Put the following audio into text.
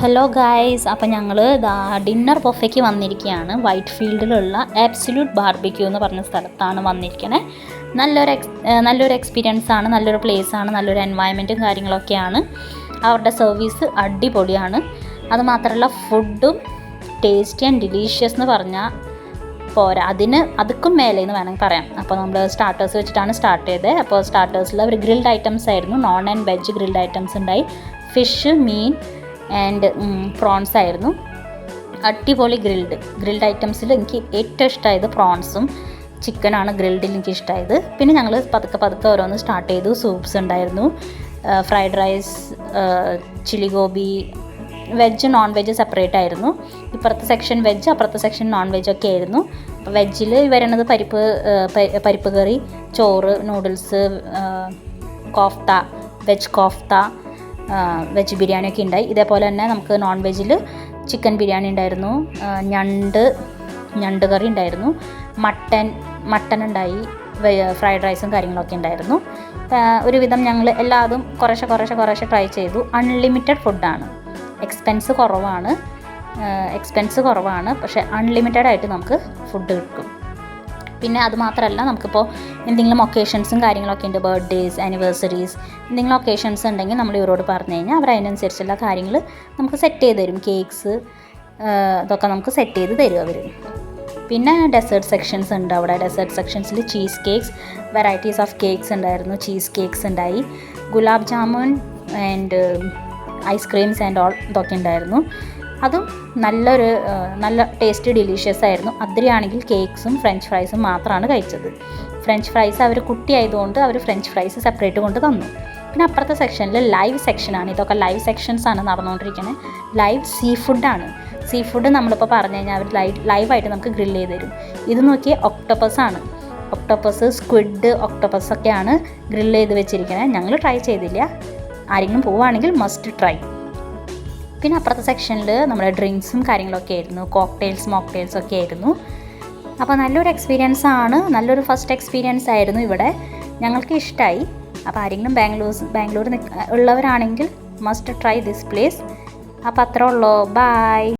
Hello guys അപ്പം ഞങ്ങൾ dinner ബൊഫയ്ക്ക് വന്നിരിക്കുകയാണ് വൈറ്റ് ഫീൽഡിലുള്ള ആബ്സല്യൂട്ട് ബാർബിക്യൂ എന്ന് പറഞ്ഞ സ്ഥലത്താണ് വന്നിരിക്കണേ. നല്ലൊരു എക്സ് നല്ലൊരു എക്സ്പീരിയൻസ് ആണ് നല്ലൊരു പ്ലേസ് ആണ് നല്ലൊരു എൻവയൺമെന്റും കാര്യങ്ങളൊക്കെയാണ്. അവരുടെ സർവീസ് അടിപൊളിയാണ്. അതുമാത്രമല്ല ഫുഡും ടേസ്റ്റി ആൻഡ് ഡിലീഷ്യസ് എന്ന് പറഞ്ഞാൽ പോരാ. അതിന് അതുക്കും മേലെ എന്ന് വേണമെങ്കിൽ പറയാം. അപ്പോൾ നമ്മൾ സ്റ്റാർട്ടേഴ്സ് വെച്ചിട്ടാണ് സ്റ്റാർട്ട് ചെയ്തത് അപ്പോൾ സ്റ്റാർട്ടേഴ്സിൽ അവർ ഗ്രിൽഡ് ഐറ്റംസ് ആയിരുന്നു. Non and veg grilled items ഉണ്ടായി. ഫിഷ് മീൻ ആൻഡ് പ്രോൺസ് ആയിരുന്നു. അടിപൊളി ഗ്രിൽഡ് ഗ്രിൽഡ് ഐറ്റംസിൽ എനിക്ക് ഏറ്റവും ഇഷ്ടമായത് പ്രോൺസും ചിക്കനാണ് ഗ്രിൽഡിൽ എനിക്ക് ഇഷ്ടമായത് പിന്നെ ഞങ്ങൾ പതുക്കെ പതുക്കെ ഓരോന്ന് സ്റ്റാർട്ട് ചെയ്തു. സൂപ്സ് ഉണ്ടായിരുന്നു. Fried rice chilli gobi veg non veg separate ആയിരുന്നു. ഇപ്പുറത്തെ സെക്ഷൻ വെജ് അപ്പുറത്തെ സെക്ഷൻ നോൺ വെജ് ഒക്കെ ആയിരുന്നു. അപ്പോൾ വെജിൽ വരുന്നത് പരിപ്പ് പരിപ്പ് കറി ചോറ് noodles kofta veg kofta veg biryani ഒക്കെ ഉണ്ടായി. ഇതേപോലെ തന്നെ നമുക്ക് നോൺ വെജിൽ ചിക്കൻ ബിരിയാണി ഉണ്ടായിരുന്നു. ഞണ്ട് ഞണ്ട് കറി ഉണ്ടായിരുന്നു. മട്ടൻ മട്ടൻ ഉണ്ടായി. ഫ്രൈഡ് റൈസും കാര്യങ്ങളൊക്കെ ഉണ്ടായിരുന്നു. ഒരുവിധം ഞങ്ങൾ എല്ലാതും കുറേശ്ശെ കുറേശ്ശെ കുറേശ്ശെ ട്രൈ ചെയ്തു. അൺലിമിറ്റഡ് ഫുഡാണ് എക്സ്പെൻസ് കുറവാണ്. എക്സ്പെൻസ് കുറവാണ്. പക്ഷേ അൺലിമിറ്റഡ് ആയിട്ട് നമുക്ക് ഫുഡ് കിട്ടും. പിന്നെ അത് മാത്രമല്ല നമുക്കിപ്പോൾ എന്തെങ്കിലും ഒക്കേഷൻസും കാര്യങ്ങളൊക്കെ ഉണ്ട്. ബർത്ത്ഡേസ് ആനിവേഴ്സറീസ് എന്തെങ്കിലും ഒക്കേഷൻസ് ഉണ്ടെങ്കിൽ നമ്മൾ ഇവരോട് പറഞ്ഞു കഴിഞ്ഞാൽ അവർ അതിനനുസരിച്ചുള്ള കാര്യങ്ങൾ നമുക്ക് സെറ്റ് ചെയ്ത് തരും. കേക്ക്സ് ഇതൊക്കെ നമുക്ക് സെറ്റ് ചെയ്ത് തരും അവർ. പിന്നെ ഡെസേർട്ട് സെക്ഷൻസ് ഉണ്ട് അവിടെ. Dessert സെക്ഷൻസിൽ cheese cakes varieties of cakes ഉണ്ടായിരുന്നു. ചീസ് കേക്ക്സ് ഉണ്ടായി. Gulab jamun and ice creams and all ഇതൊക്കെ ഉണ്ടായിരുന്നു. അതും നല്ലൊരു നല്ല ടേസ്റ്റ് ഡിലീഷ്യസ് ആയിരുന്നു. അതിരിയാണെങ്കിൽ കേക്ക്സും ഫ്രഞ്ച് ഫ്രൈസും മാത്രമാണ് കഴിച്ചത്. ഫ്രഞ്ച് ഫ്രൈസ് അവർ കുട്ടിയായതുകൊണ്ട് അവർ ഫ്രഞ്ച് ഫ്രൈസ് സെപ്പറേറ്റ് കൊണ്ട് തന്നു. പിന്നെ അപ്പുറത്തെ സെക്ഷനിൽ ലൈവ് സെക്ഷനാണ് ഇതൊക്കെ ലൈവ് സെക്ഷൻസ് ആണ് നടന്നുകൊണ്ടിരിക്കുന്നത് ലൈവ് സീ ഫുഡാണ് സീ ഫുഡ് നമ്മളിപ്പോൾ പറഞ്ഞു കഴിഞ്ഞാൽ അവർ ലൈവ് ലൈവായിട്ട് നമുക്ക് ഗ്രില്ല് ചെയ്ത് തരും. ഇത് നോക്കിയ ഒക്ടോപ്പസ് ആണ്. ഒക്ടോപ്പസ് സ്ക്വിഡ് ഒക്ടോപ്പസ് ഒക്കെയാണ് ഗ്രില്ല് ചെയ്ത് വെച്ചിരിക്കുന്നത് ഞങ്ങൾ ട്രൈ ചെയ്തില്ല. ആരെങ്കിലും പോവുകയാണെങ്കിൽ മസ്റ്റ് ട്രൈ പിന്നെ അപ്പുറത്തെ സെക്ഷനിൽ നമ്മുടെ ഡ്രിങ്ക്സും കാര്യങ്ങളൊക്കെ ആയിരുന്നു. കോക്ടെയിൽസ് മോക്ടെയിൽസ് ഒക്കെ ആയിരുന്നു. അപ്പോൾ നല്ലൊരു എക്സ്പീരിയൻസ് ആണ്. നല്ലൊരു ഫസ്റ്റ് എക്സ്പീരിയൻസ് ആയിരുന്നു ഇവിടെ. ഞങ്ങൾക്ക് ഇഷ്ടമായി അപ്പോൾ ആരെങ്കിലും ബാംഗ്ലൂർ ബാംഗ്ലൂർ ഉള്ളവരാണെങ്കിൽ മസ്റ്റ് ട്രൈ ദിസ് പ്ലേസ് അപ്പോൾ അത്രേ ഉള്ളൂ. ബായ്